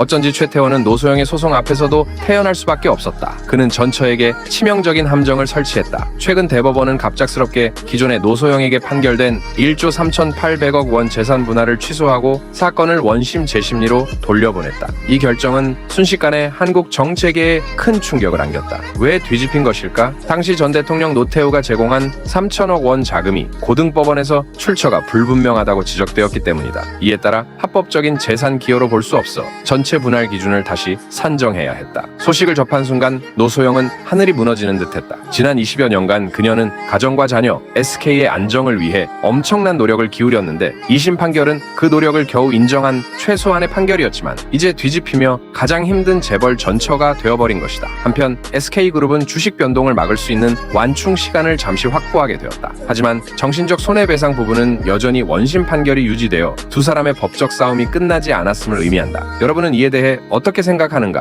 어쩐지 최태원은 노소영의 소송 앞에서도 태연할 수밖에 없었다. 그는 전처에게 치명적인 함정을 설치했다. 최근 대법원은 갑작스럽게 기존의 노소영에게 판결된 1조 3,800억 원 재산 분할을 취소하고 사건을 원심 재심리로 돌려보냈다. 이 결정은 순식간에 한국 정체계에 큰 충격을 안겼다. 왜 뒤집힌 것일까? 당시 전 대통령 노태우가 제공한 3천억 원 자금이 고등법원에서 출처가 불분명하다고 지적되었기 때문이다. 이에 따라 합법적인 재산 기여로 볼 수 없어 전체 분할 기준을 다시 산정해야 했다. 소식을 접한 순간 노소영은 하늘이 무너지는 듯했다. 지난 20여 년간 그녀는 가정과 자녀, SK의 안정을 위해 엄청난 노력을 기울였는데 2심 판결은 그 노력을 겨우 인정한 최소한의 판결이었지만 이제 뒤집히며 가장 힘든 재벌 전처가 되어버린 것이다. 한편 SK그룹은 주식 변동을 막을 수 있는 완충 시간을 잠시 확보하게 되었다. 하지만 정신적 손해배상 부분은 여전히 원심 판결이 유지되어 두 사람의 법적 싸움이 끝나지 않았음을 의미한다. 여러분은 이에 대해 어떻게 생각하는가?